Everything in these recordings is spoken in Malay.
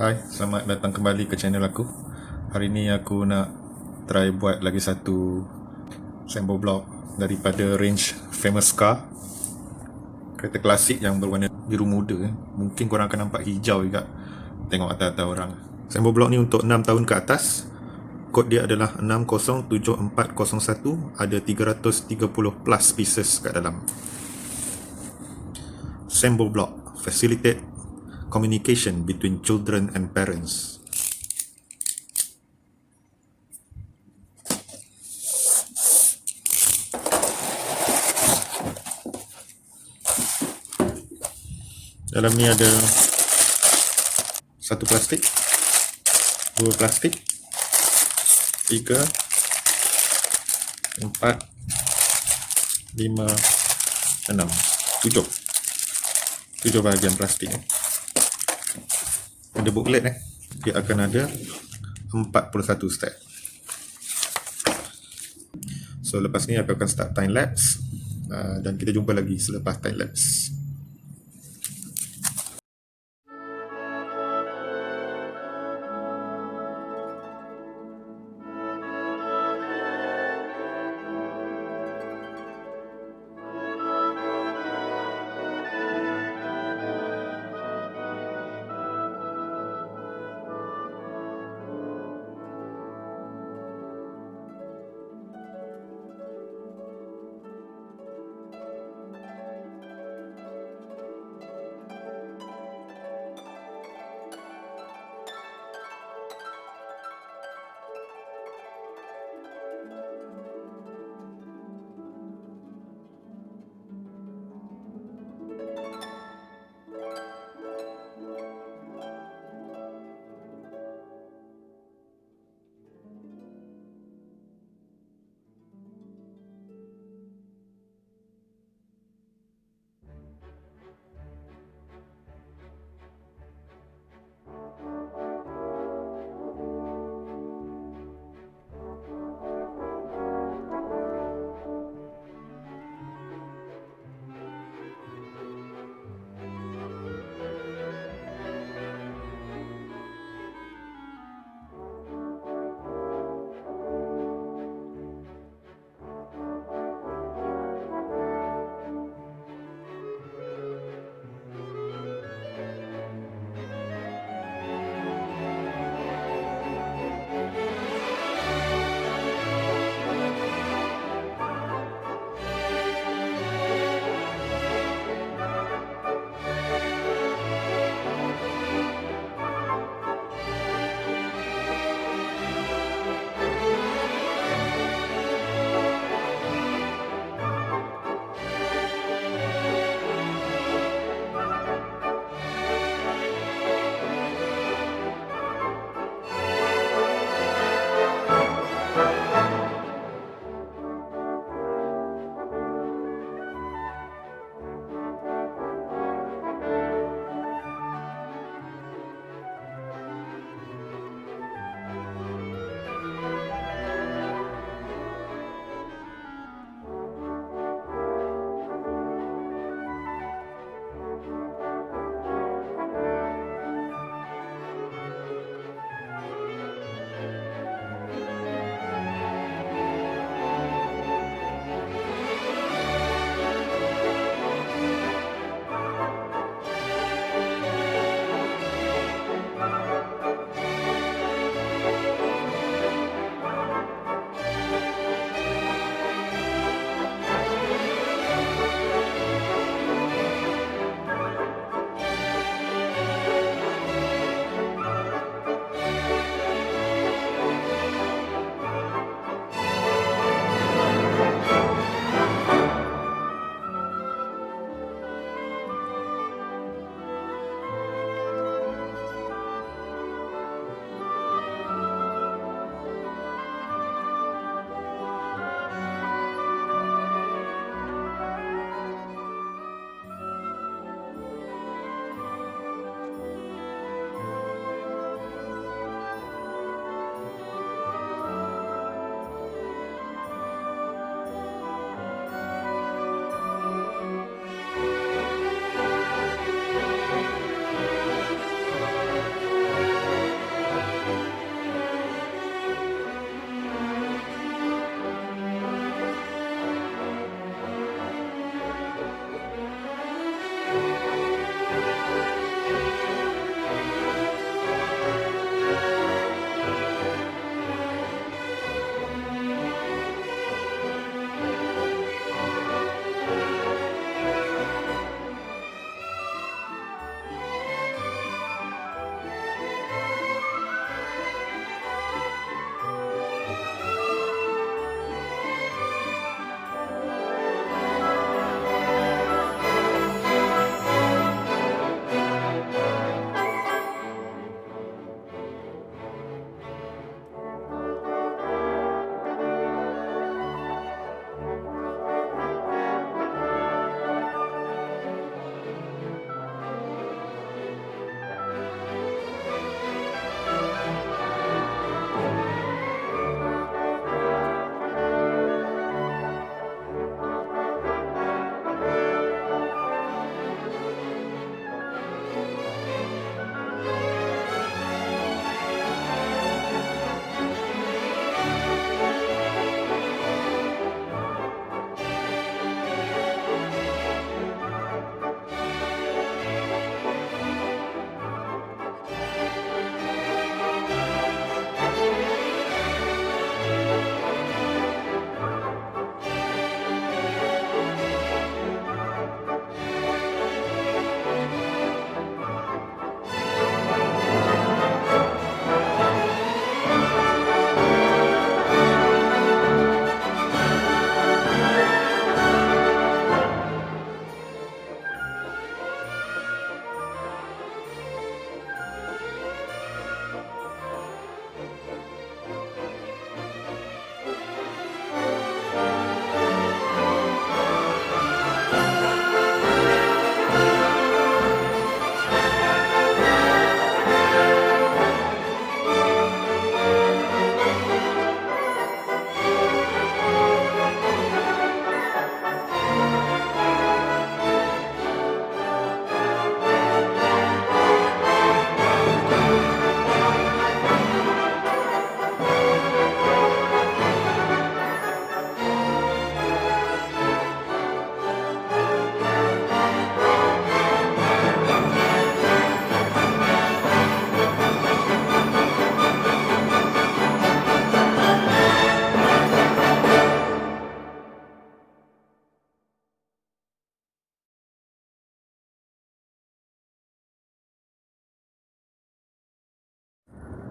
Hai, selamat datang kembali ke channel aku. Hari ni aku nak try buat lagi satu sample block daripada range famous car. Kereta klasik yang berwarna biru muda. Mungkin korang akan nampak hijau juga. Tengok atas-atas orang. Sample block ni untuk 6 tahun ke atas. Kod dia adalah 607401. Ada 330 plus pieces kat dalam. Sample block facilitate communication between children and parents. Dalam ni ada satu plastik, dua plastik, tiga, empat, lima, enam, tujuh. Tujuh bahagian plastik. Ada booklet eh. Dia akan ada 41 step. So lepas ni aku akan start time lapse uh, dan kita jumpa lagi selepas time lapse.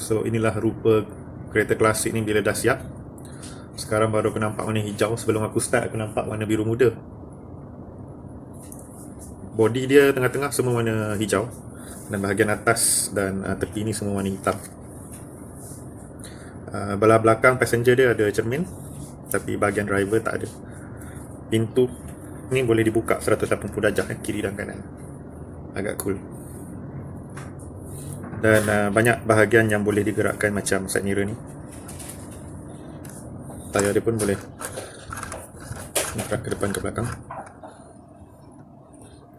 So inilah rupa kereta klasik ni bila dah siap. Sekarang baru aku nampak warna hijau. Sebelum aku start aku nampak warna biru muda. Body dia tengah-tengah semua warna hijau dan bahagian atas dan uh, tepi ni semua warna hitam. Uh, belah belakang passenger dia ada cermin tapi bahagian driver tak ada. Pintu ni boleh dibuka 180 darjah eh, kiri dan kanan. Agak cool. Dan uh, banyak bahagian yang boleh digerakkan macam side mirror ni. Tayar dia pun boleh gerak ke depan ke belakang.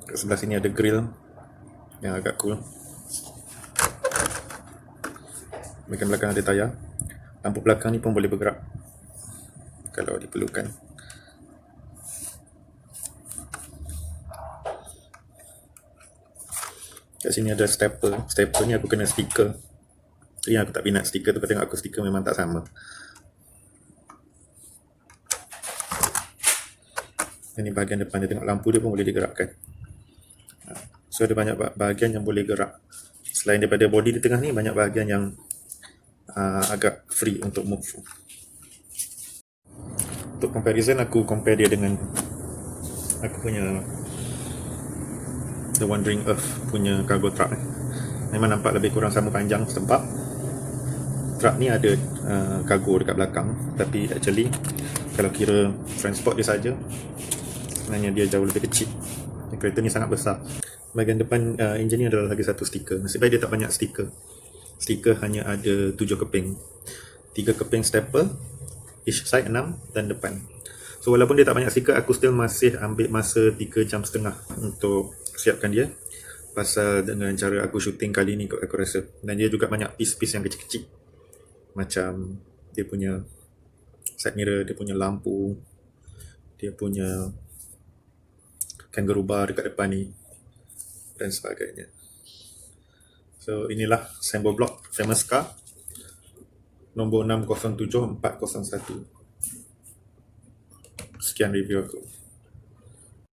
Kat sebelah sini ada grill yang agak cool. Bahagian belakang ada tayar. Lampu belakang ni pun boleh bergerak kalau diperlukan. Kat sini ada stapler. Stapler ni aku kena stiker. Jadi aku tak minat stiker tu. Kau tengok aku stiker memang tak sama. Ini bahagian depan dia tengok lampu dia pun boleh digerakkan. Ha, So ada banyak ba- bahagian yang boleh gerak. Selain daripada body di tengah ni banyak bahagian yang uh, agak free untuk move. Untuk comparison aku compare dia dengan aku punya The Wandering Earth punya cargo truck. Memang nampak lebih kurang sama panjang sebab truck ni ada uh, cargo dekat belakang. Tapi actually kalau kira transport dia saja sebenarnya dia jauh lebih kecil. Kereta ni sangat besar. Bahagian depan uh, enjin ni adalah lagi satu stiker. Nasib baik dia tak banyak stiker. Stiker hanya ada tujuh keping. Tiga keping stapler each side enam dan depan. So walaupun dia tak banyak stiker aku still masih ambil masa 3 jam setengah untuk siapkan dia pasal dengan cara aku shooting kali ni aku rasa dan dia juga banyak piece-piece yang kecil-kecil macam dia punya side mirror, dia punya lampu, dia punya kangaroo bar dekat depan ni dan sebagainya. So inilah symbol block famous car nombor 607401. Sekian review aku.